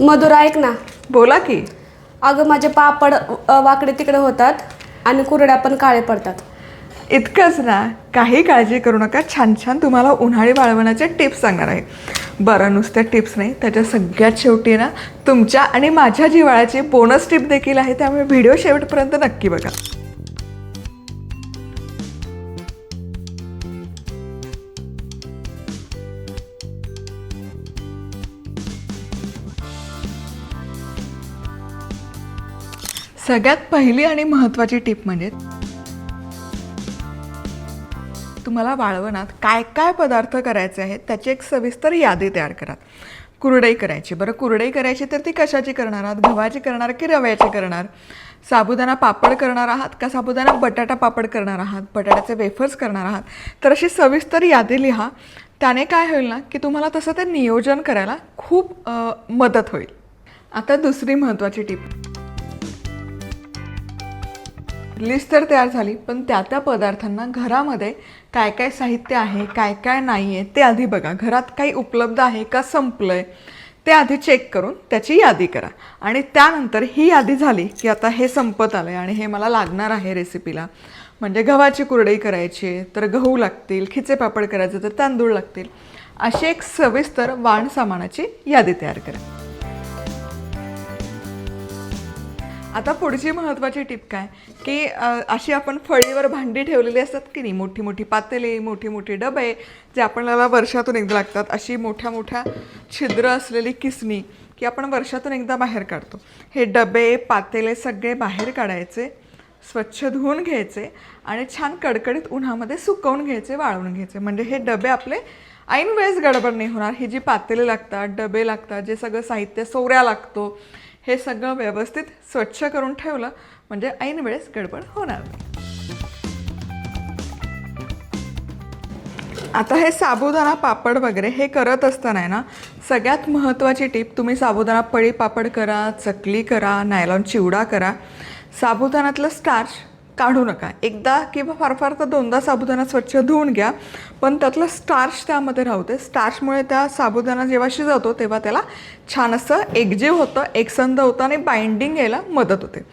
मधुरा ऐक ना. बोला की. अगं माझे पापड अ, वाकडे तिकडे होतात आणि कुरड्या पण काळे पडतात. इतकंच ना. काही काळजी करू नका. छान छान तुम्हाला उन्हाळी वाळवण्याचे टिप्स सांगणार आहे. बरं नुसत्या टिप्स नाही. त्याच्या सगळ्यात शेवटी ना तुमच्या आणि माझ्या जिवाळ्याची बोनस टिप देखील आहे. त्यामुळे व्हिडिओ शेवटपर्यंत नक्की बघा. सगळ्यात पहिली आणि महत्त्वाची टिप म्हणजे तुम्हाला वाळवणात काय काय पदार्थ करायचे आहेत त्याची एक सविस्तर यादी तयार करा. कुरडई करायची. बरं कुरडई करायची तर ती कशाची करणार आहात? गव्हाची करणार की रव्याची करणार? साबुदाणा पापड करणार आहात का साबुदाणा बटाटा पापड करणार आहात? बटाट्याचे वेफर्स करणार आहात? तर अशी सविस्तर यादी लिहा. त्याने काय होईल ना की तुम्हाला तसं ते नियोजन करायला खूप मदत होईल. आता दुसरी महत्त्वाची टीप. लिस्ट तर तयार झाली पण त्या त्या पदार्थांना घरामध्ये काय काय साहित्य आहे काय काय नाही आहे ते आधी बघा. घरात काही उपलब्ध आहे का संपलं आहे ते आधी चेक करून त्याची यादी करा. आणि त्यानंतर ही यादी झाली की आता हे संपत आलं आहे आणि हे मला लागणार आहे रेसिपीला म्हणजे गव्हाची कुरडई करायची आहे तर गहू लागतील खिचे पापड करायचे तर तांदूळ लागतील. अशी एक सविस्तर वाण सामानाची यादी तयार करा. आता पुढची महत्त्वाची टिप काय? की अशी आपण फळीवर भांडी ठेवलेली असतात की नाही? मोठी मोठी पातेली मोठी मोठी डबे जे आपल्याला वर्षातून एकदा लागतात अशी मोठ्या मोठ्या छिद्र असलेली किसणी की आपण वर्षातून एकदा बाहेर काढतो. हे डबे पातेले सगळे बाहेर काढायचे स्वच्छ धुवून घ्यायचे आणि छान कडकडीत उन्हामध्ये सुकवून घ्यायचे वाळवून घ्यायचे. म्हणजे हे डबे आपले ऐन वेळेस गडबड नाही होणार. ही जी पातेले लागतात डबे लागतात जे सगळं साहित्य सोऱ्या लागतो हे सगळं व्यवस्थित स्वच्छ करून ठेवलं म्हणजे ऐन वेळेस गडबड होणार नाही. आता हे साबुदाणा पापड वगैरे हे करत असताना आहे ना सगळ्यात महत्त्वाची टीप तुम्ही साबुदाणा पळी पापड करा चकली करा नायलॉन चिवडा करा. साबुदाण्यातलं स्टार्च काढू नका. एकदा किंवा फार फार तर दोनदा साबुदाणा स्वच्छ धुवून घ्या पण त्यातलं स्टार्च त्यामध्ये राहते. स्टार्चमुळे त्या साबुदाणा जेव्हा शिजवतो तेव्हा त्याला छान असं एकजीव होतं एकसंध होतं आणि बाइंडिंग यायला मदत होते.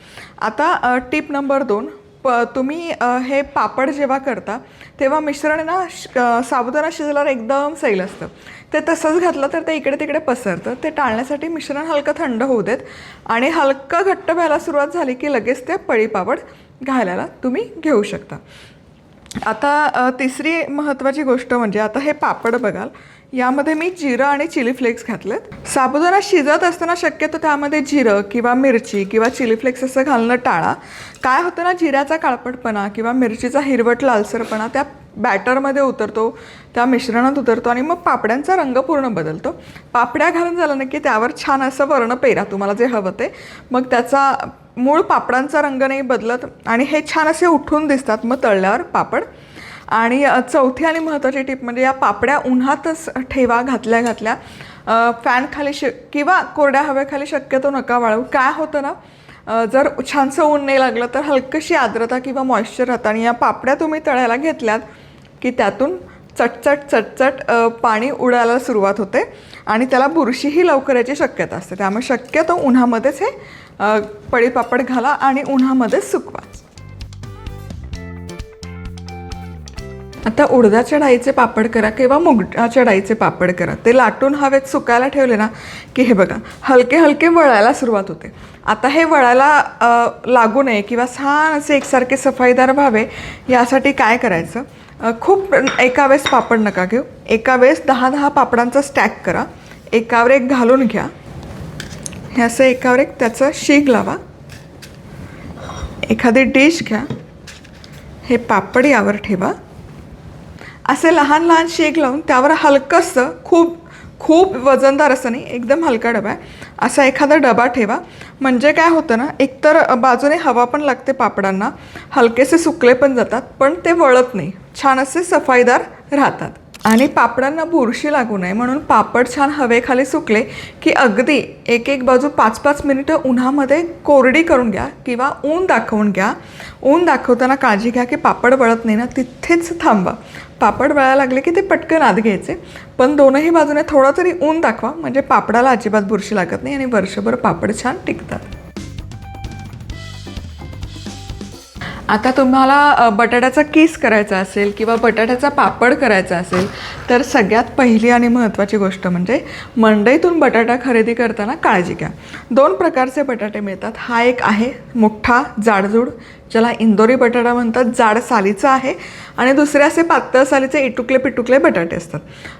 आता टीप नंबर दोन. प तुम्ही हे पापड जेव्हा करता तेव्हा मिश्रण ना साबुदाणा शिजल्यावर एकदम सैल असतं. ते तसंच घातलं तर ते इकडे तिकडे पसरतं. ते टाळण्यासाठी मिश्रण हलकं थंड होऊ देत. आणि हलकं घट्ट व्हायला सुरुवात झाली की लगेच ते पळी पापड घालायला तुम्ही घेऊ शकता. आता तिसरी महत्त्वाची गोष्ट म्हणजे आता हे पापड बघाल. यामध्ये मी जिरं आणि चिली फ्लेक्स घातलेत. साबुदाणा शिजत असताना शक्यतो त्यामध्ये जिरं किंवा मिरची किंवा चिली फ्लेक्स असं घालणं टाळा. काय होतं ना जिऱ्याचा काळपटपणा किंवा मिरचीचा हिरवट लालसरपणा त्या बॅटरमध्ये उतरतो त्या मिश्रणात उतरतो आणि मग पापड्यांचा रंग पूर्ण बदलतो. पापड्या घालून झालं ना की त्यावर छान असं वर्ण पेरा तुम्हाला जे हवं ते. मग त्याचा मूळ पापडांचा रंग नाही बदलत आणि हे छान असे उठून दिसतात मग तळल्यावर पापड. आणि चौथी आणि महत्त्वाची टीप म्हणजे या पापड्या उन्हातच ठेवा घातल्या घातल्या. फॅनखाली फॅन खाली श किंवा कोरड्या हवेखाली शक्यतो नका वाळवू. काय होतं ना जर छानसं ऊन नाही लागलं तर हलकशी आर्द्रता किंवा मॉइश्चर राहतं. आणि या पापड्या तुम्ही तळायला घेतल्यात की त्यातून चटचट चटचट पाणी उडायला सुरुवात होते आणि त्याला बुरशीही लवकर याची शक्यता असते. त्यामुळे शक्यतो उन्हामध्येच हे पळीपापड घाला आणि उन्हामध्ये सुकवा. आता उडदाच्या डाळीचे पापड करा किंवा मुगाच्या डाळीचे पापड करा. ते लाटून हवेत सुकायला ठेवले ना की हे बघा हलके हलके वळायला सुरुवात होते. आता हे वळायला लागू नये किंवा छान असे एकसारखे सफाईदार व्हावे यासाठी काय करायचं? खूप एका वेळेस पापड नका घेऊ. एका वेळेस दहा दहा पापडांचा स्टॅक करा. एकावर एक घालून घ्या. हे असं एकावर एक त्याचा शीग लावा. एखादी डिश घ्या. हे पापड यावर ठेवा. असे लहान लहान शेक लावून त्यावर हलकंसं खूप खूप वजनदार असं नाही एकदम हलका डबा आहे. असा एखादा डबा ठेवा. म्हणजे काय होतं ना एकतर बाजूने हवा पण लागते पापडांना. हलकेसे सुकले पण जातात पण ते वळत नाही. छान असे सफाईदार राहतात. आणि पापडांना बुरशी लागू नये. म्हणून पापड छान हवेखाली सुकले की अगदी एक एक बाजू पाच पाच मिनिटं उन्हामध्ये कोरडी करून घ्या किंवा ऊन दाखवून घ्या. ऊन दाखवताना काळजी घ्या की पापड वळत नाही ना तिथेच थांबा. पापड वळायला लागले की ते पटकन आत घ्यायचे. पण दोनही बाजूने थोडं तरी ऊन दाखवा म्हणजे पापडाला अजिबात बुरशी लागत नाही आणि वर्षभर पापड छान टिकतात. आता तुम्हाला बटाट्याचा किस करायचा असेल किंवा बटाट्याचा पापड करायचा असेल तर सगळ्यात पहिली आणि महत्त्वाची गोष्ट म्हणजे मंडईतून बटाटा खरेदी करताना काळजी घ्या. दोन प्रकारचे बटाटे मिळतात. हा एक आहे मोठा जाडजूड ज्याला इंदोरी बटाटा म्हणतात जाड सालीचा आहे. आणि दुसरे असे पातळ सालीचे इटुकले पिटुकले बटाटे असतात.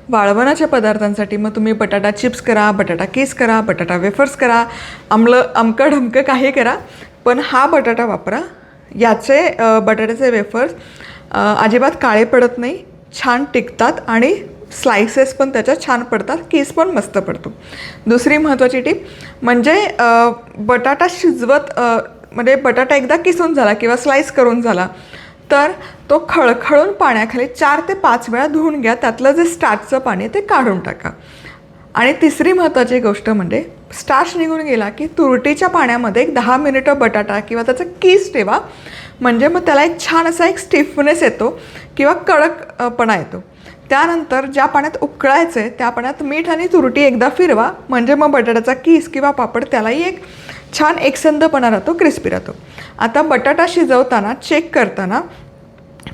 वाळवणाच्या पदार्थांसाठी मग तुम्ही बटाटा चिप्स करा बटाटा केस करा बटाटा वेफर्स करा आमलं अमकं ढमकं काही करा पण हा बटाटा वापरा. याचे बटाट्याचे वेफर्स अजिबात काळे पडत नाही छान टिकतात आणि स्लायसेस पण त्याच्यात छान पडतात केस पण मस्त पडतो. दुसरी महत्त्वाची टीप म्हणजे बटाटा शिजवत म्हणजे बटाटा एकदा किसून झाला किंवा स्लाईस करून झाला तर तो खळखळून पाण्याखाली चार ते पाच वेळा धुवून घ्या त्यातलं जे स्टार्चचं पाणी आहे ते काढून टाका. आणि तिसरी महत्त्वाची गोष्ट म्हणजे स्टार्च निघून गेला की तुरटीच्या पाण्यामध्ये एक दहा मिनिटं बटाटा किंवा त्याचा कीस ठेवा. म्हणजे मग त्याला एक छान असा एक स्टिफनेस येतो किंवा कडकपणा येतो. त्यानंतर ज्या पाण्यात उकळायचं आहे त्या पाण्यात मीठ आणि तुरटी एकदा फिरवा. म्हणजे मग बटाट्याचा कीस किंवा पापड त्यालाही एक छान एकसंधपणा राहतो क्रिस्पी राहतो. आता बटाटा शिजवताना चेक करताना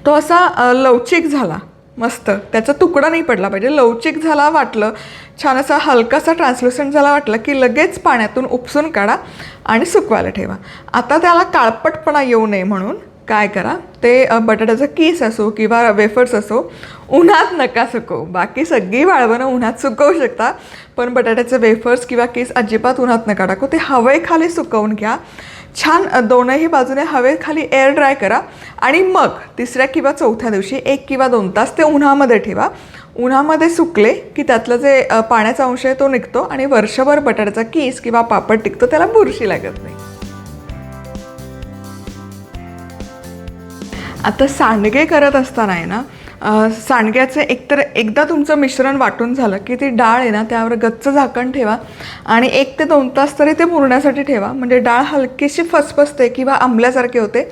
तो असा लवचिक झाला. मस्त. त्याचा तुकडा नाही पडला पाहिजे. लवचिक झाला वाटलं. छान असा हलकासा ट्रान्सल्युसंट झाला वाटलं की लगेच पाण्यातून उपसून काढा आणि सुकवायला ठेवा. आता त्याला काळपटपणा येऊ नये म्हणून काय करा? ते बटाट्याचं कीस असो किंवा वेफर्स असो उन्हात नका सुकवू. बाकी सगळी वाळवणं उन्हात सुकवू शकता पण बटाट्याचे वेफर्स किंवा केस अजिबात उन्हात नका टाकू. ते हवेखाली सुकवून घ्या. छान दोनही बाजूने हवेखाली एअर ड्राय करा. आणि मग तिसऱ्या किंवा चौथ्या दिवशी एक किंवा दोन तास ते उन्हामध्ये ठेवा. उन्हामध्ये सुकले की त्यातलं जे पाण्याचा अंश आहे तो निघतो आणि वर्षभर बटाट्याचा कीस किंवा पापड टिकतो त्याला बुरशी लागत नाही. आता सांडगे करत असताना आहे ना सांडग्याचं एकतर एकदा तुमचं मिश्रण वाटून झालं की ती डाळ आहे ना त्यावर गच्च झाकण ठेवा आणि एक ते दोन तास तरी ते मुरण्यासाठी ठेवा. म्हणजे डाळ हलकीशी फसफसते किंवा आंबल्यासारखे होते.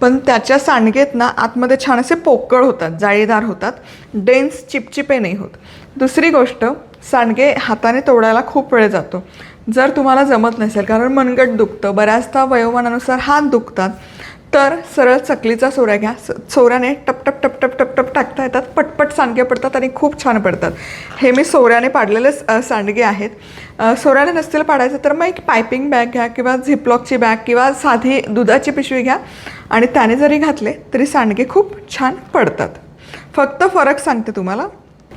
पण त्याच्या सांडगेत ना आतमध्ये छान असे पोकळ होतात जाळीदार होतात. डेन्स चिपचिपे नाही होत. दुसरी गोष्ट सांडगे हाताने तोडायला खूप वेळ जातो. जर तुम्हाला जमत नसेल कारण मनगट दुखतं. बऱ्याचदा वयोमानानुसार हात दुखतात. तर सरळ चकलीचा सोऱ्या घ्या. स सोऱ्याने टप टप टप टप टप टप टाकता येतात. पटपट सांडगे पडतात आणि खूप छान पडतात. हे मी सोऱ्याने पाडलेले सांडगे आहेत. सोऱ्याने नसतील पाडायचं तर मग एक पायपिंग बॅग घ्या किंवा झिपलॉकची बॅग किंवा साधी दुधाची पिशवी घ्या. आणि त्याने जरी घातले तरी सांडगे खूप छान पडतात. फक्त फरक सांगते तुम्हाला.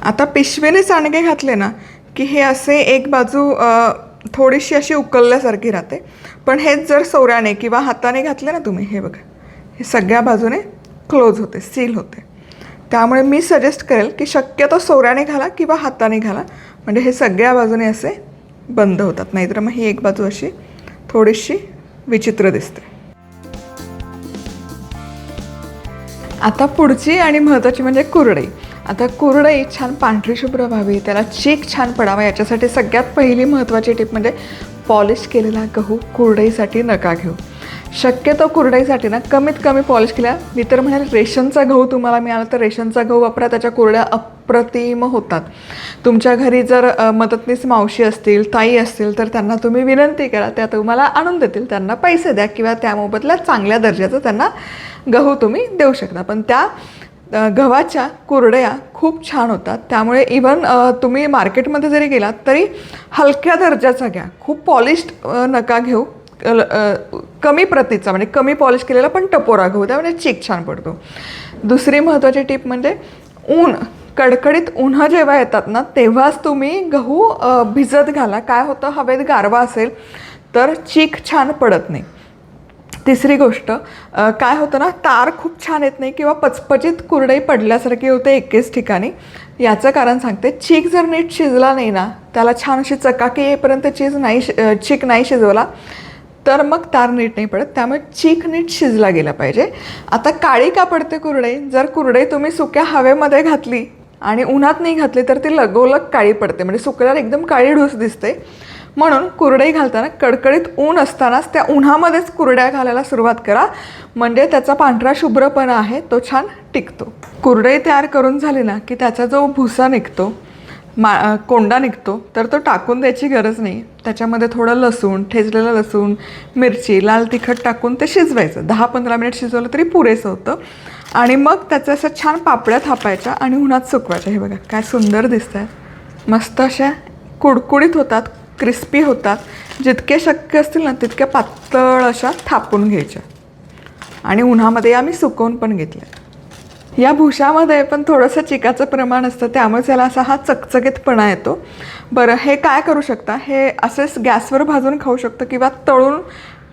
आता पिशवीने सांडगे घातले ना की हे असे एक बाजू थोडीशी अशी उकलल्यासारखी राहते. पण हेच जर सोऱ्याने किंवा हाताने घातले ना तुम्ही हे बघा हे सगळ्या बाजूने क्लोज होते सील होते. त्यामुळे मी सजेस्ट करेल की शक्यतो सोऱ्याने घाला किंवा हाताने घाला. म्हणजे हे सगळ्या बाजूने असे बंद होतात. नाहीतर मग ही एक बाजू अशी थोडीशी विचित्र दिसते. आता पुढची आणि महत्त्वाची म्हणजे कुरडई. आता कुरडई छान पांढरीशुभ्र व्हावी त्याला चीक छान पडावा याच्यासाठी सगळ्यात पहिली महत्त्वाची टिप म्हणजे पॉलिश केलेला गहू कुरडईसाठी नका घेऊ. शक्यतो कुरडईसाठी ना कमीत कमी पॉलिश केल्या मी तर म्हणेल रेशनचा गहू तुम्हाला मिळाला तर रेशनचा गहू वापरा त्याच्या कुरड्या अप्रतिम होतात. तुमच्या घरी जर मदतनीस मावशी असतील ताई असतील तर त्यांना तुम्ही विनंती करा त्या तुम्हाला आणून देतील. त्यांना पैसे द्या किंवा त्या मोबदल्यात चांगल्या दर्जाचं त्यांना गहू तुम्ही देऊ शकता. पण त्या गव्हाच्या कुरडया खूप छान होतात. त्यामुळे इवन तुम्ही मार्केटमध्ये जरी गेलात तरी हलक्या दर्जाचा घ्या. खूप पॉलिश्ड नका घेऊ. कमी प्रतीचा म्हणजे कमी पॉलिश केलेला पण टपोरा घेऊ. त्यामुळे चीक छान पडतो. दुसरी महत्त्वाची टीप म्हणजे ऊन. कडकडीत उन्हा जेव्हा येतात ना तेव्हाच तुम्ही गहू भिजत घाला. काय होतं? हवेत गारवा असेल तर चीक छान पडत नाही. तिसरी गोष्ट काय होतं ना तार खूप छान येत नाही किंवा पचपचित कुरडई पडल्यासारखी होते एकेच ठिकाणी. याचं कारण सांगते चीक जर नीट शिजला नाही ना त्याला छान अशी चकाकी येईपर्यंत चीज नाही शि- चीक नाही शिजवला तर मग तार नीट नाही पडत. त्यामुळे चीक नीट शिजला गेला पाहिजे. आता काळी का पडते कुरडई? जर कुरडई तुम्ही सुक्या हवेमध्ये घातली आणि उन्हात नाही घातली तर ती लगोलग काळी पडते. म्हणजे सुकल्यावर एकदम काळी ढूस दिसते. म्हणून कुरडई घालताना कडकडीत ऊन असतानाच त्या उन्हामध्येच कुरड्या घालायला सुरुवात करा. म्हणजे त्याचा पांढरा शुभ्रपणा आहे तो छान टिकतो. कुरडई तयार करून झाली ना की त्याचा जो भुसा निघतो मा कोंडा निघतो तर तो टाकून द्यायची गरज नाही. त्याच्यामध्ये थोडं लसूण ठेचलेलं लसूण मिरची लाल तिखट टाकून ते शिजवायचं. दहा पंधरा मिनिट शिजवलं तरी पुरेसं होतं. आणि मग त्याचं असं छान पापड्या थापायच्या आणि उन्हात सुकवायच्या. हे बघा काय सुंदर दिसत आहेत मस्त अशा कुडकुडीत होतात क्रिस्पी होतात. जितके शक्य असतील ना तितक्या पातळ अशा थापून घ्यायच्या. आणि उन्हामध्ये आम्ही सुकवून पण घेतल्या. या भुशामध्ये पण थोडंसं चिकाचं प्रमाण असतं त्यामुळे त्याला असा हा चकचकीतपणा येतो. बरं हे काय करू शकता? हे असेच गॅसवर भाजून खाऊ शकतं किंवा तळून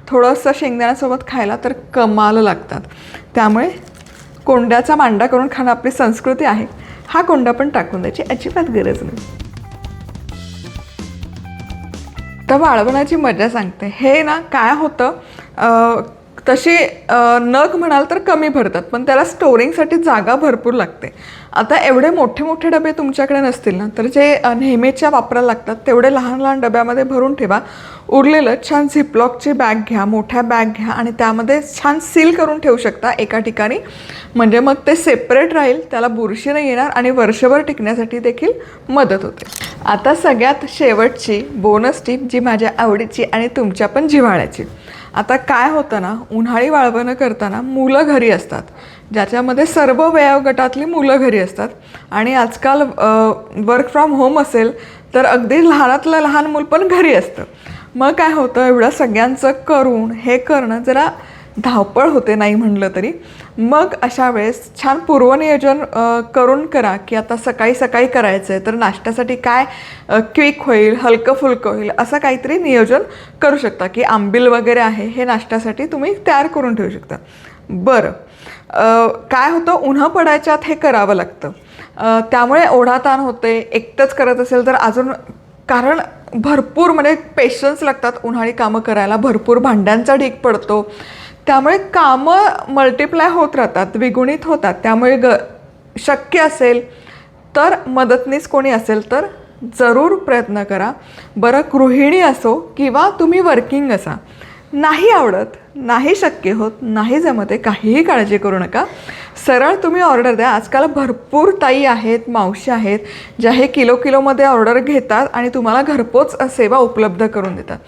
थोडंसं शेंगदाण्यासोबत खायला तर कमाल लागतात. त्यामुळे कोंड्याचा मांडा करून खाणं आपली संस्कृती आहे. हा कोंडा पण टाकून द्यायची अजिबात गरज नाही. तर वाळवणाची मजा सांगते. हे ना काय होतं तशी नग म्हणाल तर कमी भरतात पण त्याला स्टोरिंगसाठी जागा भरपूर लागते. आता एवढे मोठे मोठे डबे तुमच्याकडे नसतील ना तर जे नेहमीच्या वापराला लागतात तेवढे लहान लहान डब्यामध्ये भरून ठेवा. उरलेलं छान झिपलॉकची बॅग घ्या मोठ्या बॅग घ्या आणि त्यामध्ये छान सील करून ठेवू शकता एका ठिकाणी. म्हणजे मग ते सेपरेट राहील त्याला बुरशी नाही येणार आणि वर्षभर टिकण्यासाठी देखील मदत होते. आता सगळ्यात शेवटची बोनस टीप जी माझ्या आवडीची आणि तुमच्या पण जिव्हाळ्याची. आता काय होतं ना उन्हाळी वाळवणं करताना मुलं घरी असतात. ज्याच्यामध्ये सर्व वयोगटातली मुलं घरी असतात. आणि आजकाल वर्क फ्रॉम होम असेल तर अगदी लहानातलं लहान मूल पण घरी असतं. मग काय होतं एवढं सगळ्यांचं करून हे करणं जरा धावपळ होते नाही म्हणलं तरी. मग अशा वेळेस छान पूर्वनियोजन करून करा की आता सकाळी सकाळी करायचं आहे तर नाश्त्यासाठी काय क्विक होईल हलकं फुलकं होईल असं काहीतरी नियोजन करू शकता की आंबील वगैरे आहे हे नाश्त्यासाठी तुम्ही तयार करून ठेवू शकता. बरं. काय होतं उन्हा पडायच्या आत हे करावं लागतं. त्यामुळे त्यामुळे ओढाताण होते एकटंच करत असेल तर अजून कारण भरपूर म्हणजे पेशन्स लागतात उन्हाळी कामं करायला भरपूर भांड्यांचा ढीक पडतो. त्यामुळे कामं मल्टिप्लाय होत राहतात द्विगुणित होतात. त्यामुळे ग शक्य असेल तर मदतनीस कोणी असेल तर जरूर प्रयत्न करा. बरं गृहिणी असो किंवा तुम्ही वर्किंग असा नाही आवडत नाही शक्य होत नाही जमत आहे काहीही काळजी करू नका. सरळ तुम्ही ऑर्डर द्या. आजकाल भरपूर ताई आहेत मावशी आहेत ज्या हे किलो किलोमध्ये ऑर्डर घेतात आणि तुम्हाला घरपोच सेवा उपलब्ध करून देतात.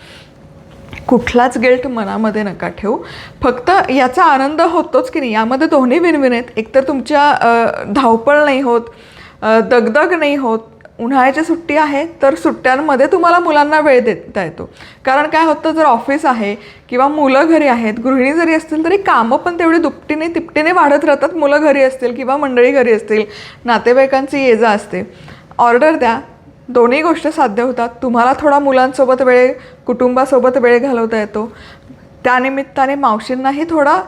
कुठलाच गिल्ट मनामध्ये नका ठेवू. फक्त याचा आनंद होतोच की नाही यामध्ये दोन्ही विनविन आहेत. एकतर तुमच्या धावपळ नाही होत दगदग नाही होत. उन्हाळ्याची सुट्टी आहे तर सुट्ट्यांमध्ये तुम्हाला मुलांना वेळ देता येतो. कारण काय होतं जर ऑफिस आहे किंवा मुलं घरी आहेत गृहिणी जरी असतील तरी कामं पण तेवढी दुपटीने तिपटीने वाढत राहतात. मुलं घरी असतील किंवा मंडळी घरी असतील नातेवाईकांची ये जा असते. ऑर्डर द्या. दोन्ही गोष्ट साध्य होतात. तुम्हाला थोडा मुलांसोबत वेळ कुटुंबासोबत वेळ घालवता येतो. त्यानिमित्ताने मावशींनाही थोडा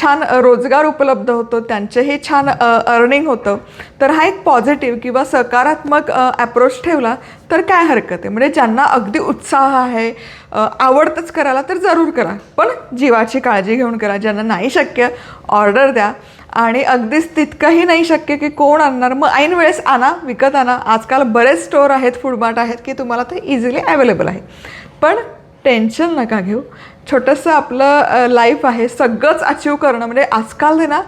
छान रोजगार उपलब्ध होतो त्यांचंही छान अर्निंग होतं. तर हा एक पॉझिटिव्ह किंवा सकारात्मक ॲप्रोच ठेवला तर काय हरकत आहे? म्हणजे ज्यांना अगदी उत्साह आहे आवडतंच करायला तर जरूर करा. पण जीवाची काळजी घेऊन करा. ज्यांना नाही शक्य ऑर्डर द्या. आणि अगदीच तितकंही नाही शक्य की कोण आणणार? मग ऐन वेळेस आणा विकत आणा. आजकाल बरेच स्टोअर आहेत फूडमार्ट आहेत की तुम्हाला ते इझिली अवेलेबल आहे. पण टेन्शन नका घेऊ. छोटंसं आपलं लाईफ आहे सगळंच अचीव करणं म्हणजे आजकाल आहे ना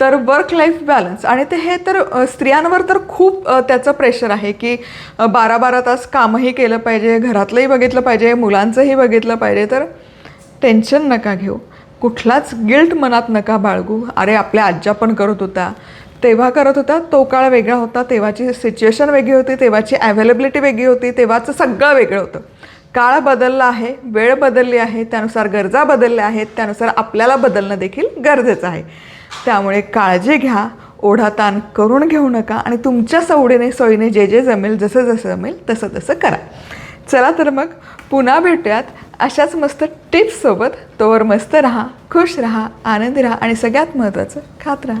तर वर्क लाईफ बॅलन्स आणि ते हे तर स्त्रियांवर तर खूप त्याचं प्रेशर आहे की बारा बारा तास कामही केलं पाहिजे घरातलंही बघितलं पाहिजे मुलांचंही बघितलं पाहिजे तर टेन्शन नका घेऊ. कुठलाच गिल्ट मनात नका बाळगू. अरे आपल्या आज्जा पण करत होत्या. तेव्हा करत होता तो काळ वेगळा होता. तेव्हाची सिच्युएशन वेगळी होती तेव्हाची अवेलेबिलिटी वेगळी होती तेव्हाचं सगळं वेगळं होतं. काळ बदलला आहे वेळ बदलली आहे त्यानुसार गरजा बदलल्या आहेत त्यानुसार आपल्याला बदलणं देखील गरजेचं आहे. त्यामुळे काळजी घ्या ओढा ताण करून घेऊ नका आणि तुमच्या सवडीने सोयीने जे जे जमेल जसं जसं जमेल तसं तसं करा. चला तर मग पुन्हा भेटूयात अशाच मस्त टिप्ससोबत तोवर मस्त राहा खुश राहा आनंदी राहा आणि सगळ्यात महत्त्वाचं खात राहा.